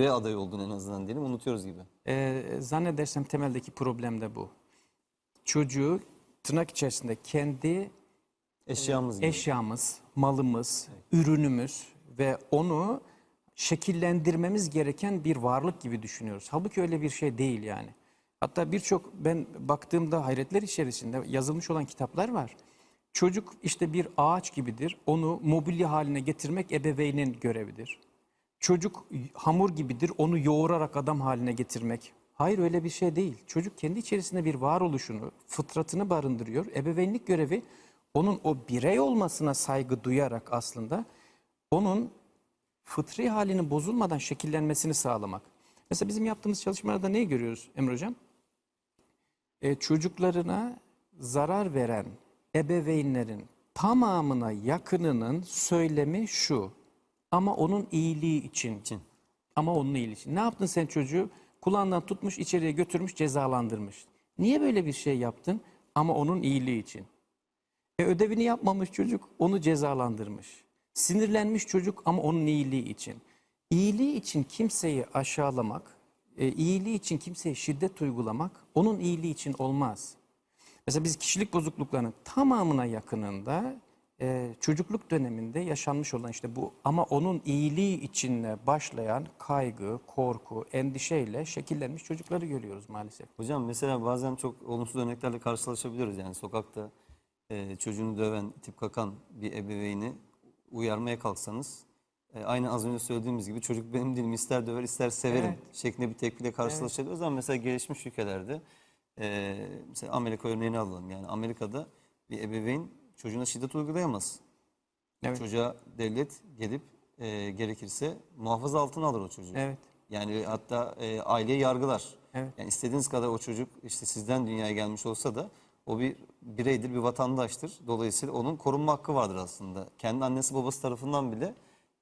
ve aday olduğunu en azından diyelim unutuyoruz gibi. Ee, zannedersem temeldeki problem de bu. Çocuğu tırnak içerisinde kendi Eşyamız gibi. eşyamız, malımız, ürünümüz ve onu şekillendirmemiz gereken bir varlık gibi düşünüyoruz. Halbuki öyle bir şey değil yani. Hatta birçok ben baktığımda hayretler içerisinde yazılmış olan kitaplar var. Çocuk işte bir ağaç gibidir. Onu mobilya haline getirmek ebeveynin görevidir. Çocuk hamur gibidir. Onu yoğurarak adam haline getirmek. Hayır öyle bir şey değil. Çocuk kendi içerisinde bir varoluşunu, fıtratını barındırıyor. Ebeveynlik görevi onun o birey olmasına saygı duyarak aslında onun fıtri halinin bozulmadan şekillenmesini sağlamak. Mesela bizim yaptığımız çalışmalarda neyi görüyoruz Emre Hocam? E, çocuklarına zarar veren ebeveynlerin tamamına yakınının söylemi şu. Ama onun iyiliği için. için. Ama onun iyiliği için. Ne yaptın sen çocuğu? Kulağından tutmuş, içeriye götürmüş, cezalandırmış. Niye böyle bir şey yaptın? Ama onun iyiliği için. E ödevini yapmamış çocuk onu cezalandırmış. Sinirlenmiş çocuk ama onun iyiliği için. İyiliği için kimseyi aşağılamak, e, iyiliği için kimseye şiddet uygulamak onun iyiliği için olmaz. Mesela biz kişilik bozukluklarının tamamına yakınında e, çocukluk döneminde yaşanmış olan işte bu ama onun iyiliği içinle başlayan kaygı, korku, endişeyle şekillenmiş çocukları görüyoruz maalesef. Hocam mesela bazen çok olumsuz örneklerle karşılaşabiliyoruz. Yani sokakta e, çocuğunu döven, itip kakan bir ebeveyni uyarmaya kalksanız e, aynı az önce söylediğimiz gibi çocuk benim dilim ister döver ister severim Evet. şeklinde bir tepkiyle karşılaşabiliyoruz ama mesela gelişmiş ülkelerde e, mesela Amerika örneğini alalım. Yani Amerika'da bir ebeveyn çocuğuna şiddet uygulayamaz. Evet. Çocuğa devlet gelip e, gerekirse muhafaza altına alır o çocuğu. Evet. Yani hatta e, aileyi yargılar. Evet. Yani istediğiniz kadar o çocuk işte sizden dünyaya gelmiş olsa da o bir bireydir, bir vatandaştır. Dolayısıyla onun korunma hakkı vardır aslında. Kendi annesi babası tarafından bile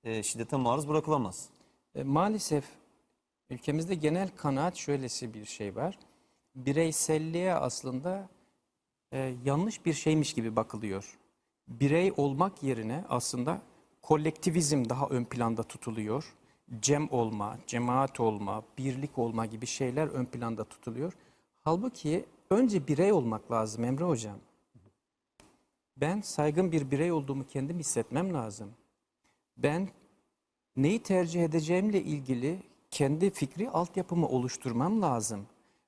e, şiddete maruz bırakılamaz. E, maalesef ülkemizde genel kanaat şöylesi bir şey var. Bireyselliğe aslında e, yanlış bir şeymiş gibi bakılıyor. Birey olmak yerine aslında kolektivizm daha ön planda tutuluyor. Cem olma, cemaat olma, birlik olma gibi şeyler ön planda tutuluyor. Halbuki önce birey olmak lazım Emre Hocam. Ben saygın bir birey olduğumu kendim hissetmem lazım. Ben neyi tercih edeceğimle ilgili kendi fikri altyapımı oluşturmam lazım.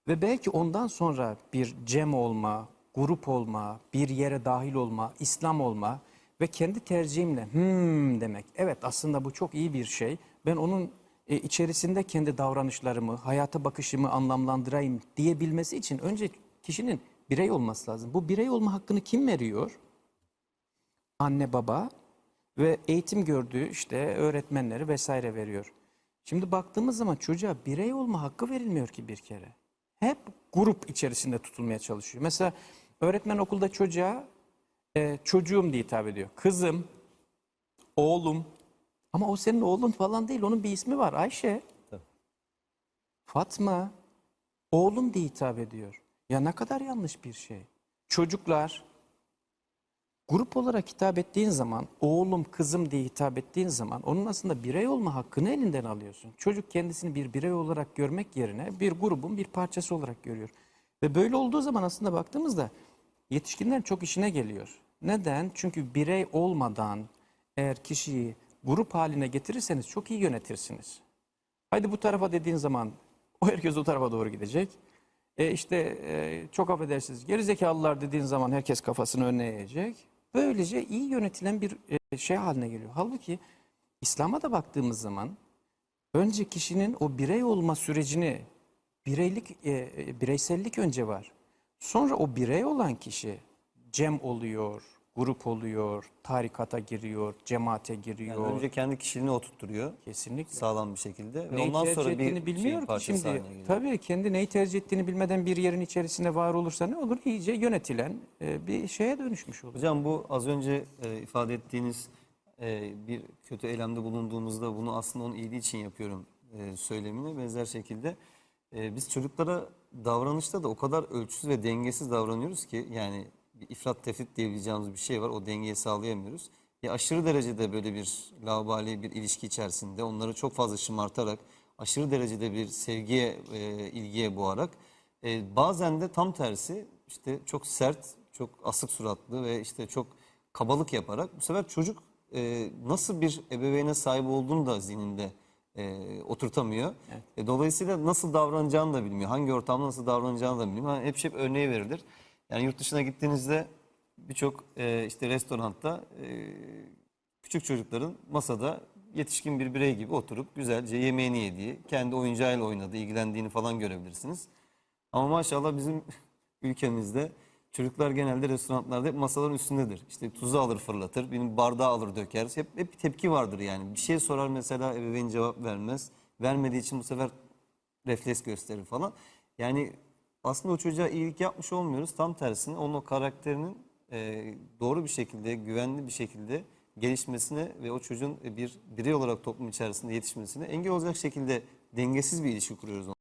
Ve belki ondan sonra bir cem olma, grup olma, bir yere dahil olma, İslam olma ve kendi tercihimle hmm demek. Evet aslında bu çok iyi bir şey. Ben onun e, içerisinde kendi davranışlarımı, hayata bakışımı anlamlandırayım diyebilmesi için önce kişinin birey olması lazım. Bu birey olma hakkını kim veriyor? Anne baba ve eğitim gördüğü işte öğretmenleri vesaire veriyor. Şimdi baktığımız zaman çocuğa birey olma hakkı verilmiyor ki bir kere. Hep grup içerisinde tutulmaya çalışıyor. Mesela öğretmen okulda çocuğa e, çocuğum diye hitap ediyor. Kızım, oğlum. Ama o senin oğlun falan değil. Onun bir ismi var. Ayşe. Tabii. Fatma. Oğlum diye hitap ediyor. Ya ne kadar yanlış bir şey. Çocuklar grup olarak hitap ettiğin zaman, oğlum, kızım diye hitap ettiğin zaman onun aslında birey olma hakkını elinden alıyorsun. Çocuk kendisini bir birey olarak görmek yerine bir grubun bir parçası olarak görüyor. Ve böyle olduğu zaman aslında baktığımızda yetişkinlerin çok işine geliyor. Neden? Çünkü birey olmadan eğer kişiyi grup haline getirirseniz çok iyi yönetirsiniz. Haydi bu tarafa dediğin zaman o herkes o tarafa doğru gidecek. E işte e, çok affedersiniz gerizekalılar dediğin zaman herkes kafasını önüne eğecek. Böylece iyi yönetilen bir e, şey haline geliyor. Halbuki İslam'a da baktığımız zaman önce kişinin o birey olma sürecini bireylik e, e, bireysellik önce var. Sonra o birey olan kişi cem oluyor, grup oluyor, tarikata giriyor, cemaate giriyor. Yani önce kendi kişiliğini oturtturuyor Kesinlikle. sağlam bir şekilde. Ve Neyi ondan tercih sonra ettiğini bir bilmiyor ki şimdi. geliyor. Tabii kendi neyi tercih ettiğini bilmeden bir yerin içerisinde var olursa ne olur? İyice yönetilen e, bir şeye dönüşmüş olur. Hocam bu az önce e, ifade ettiğiniz e, bir kötü eylemde bulunduğumuzda bunu aslında onun iyiliği için yapıyorum söylemine benzer şekilde e, biz çocuklara davranışta da o kadar ölçüsüz ve dengesiz davranıyoruz ki yani bir ifrat tefrit diyebileceğimiz bir şey var o dengeyi sağlayamıyoruz. Ya aşırı derecede böyle bir laubali bir ilişki içerisinde onları çok fazla şımartarak aşırı derecede bir sevgiye, e, ilgiye boğarak e, bazen de tam tersi işte çok sert, çok asık suratlı ve işte çok kabalık yaparak bu sefer çocuk e, nasıl bir ebeveyne sahip olduğunu da zihninde e, oturtamıyor. E, dolayısıyla nasıl davranacağını da bilmiyor. Hangi ortamda nasıl davranacağını da bilmiyor. Yani hep hep örneği verilir. Yani yurt dışına gittiğinizde birçok e, işte restoranda e, küçük çocukların masada yetişkin bir birey gibi oturup güzelce yemeğini yediği, kendi oyuncağıyla oynadığı, ilgilendiğini falan görebilirsiniz. Ama maşallah bizim ülkemizde çocuklar genelde restoranlarda hep masaların üstündedir. İşte tuzu alır fırlatır, benim bardağı alır döker. Hep, hep bir tepki vardır yani. Bir şey sorar mesela ebeveyn cevap vermez. Vermediği için bu sefer refleks gösterir falan. Yani aslında o çocuğa iyilik yapmış olmuyoruz. Tam tersine onun o karakterinin e, doğru bir şekilde, güvenli bir şekilde gelişmesine ve o çocuğun bir birey olarak toplum içerisinde yetişmesine engel olacak şekilde dengesiz bir ilişki kuruyoruz.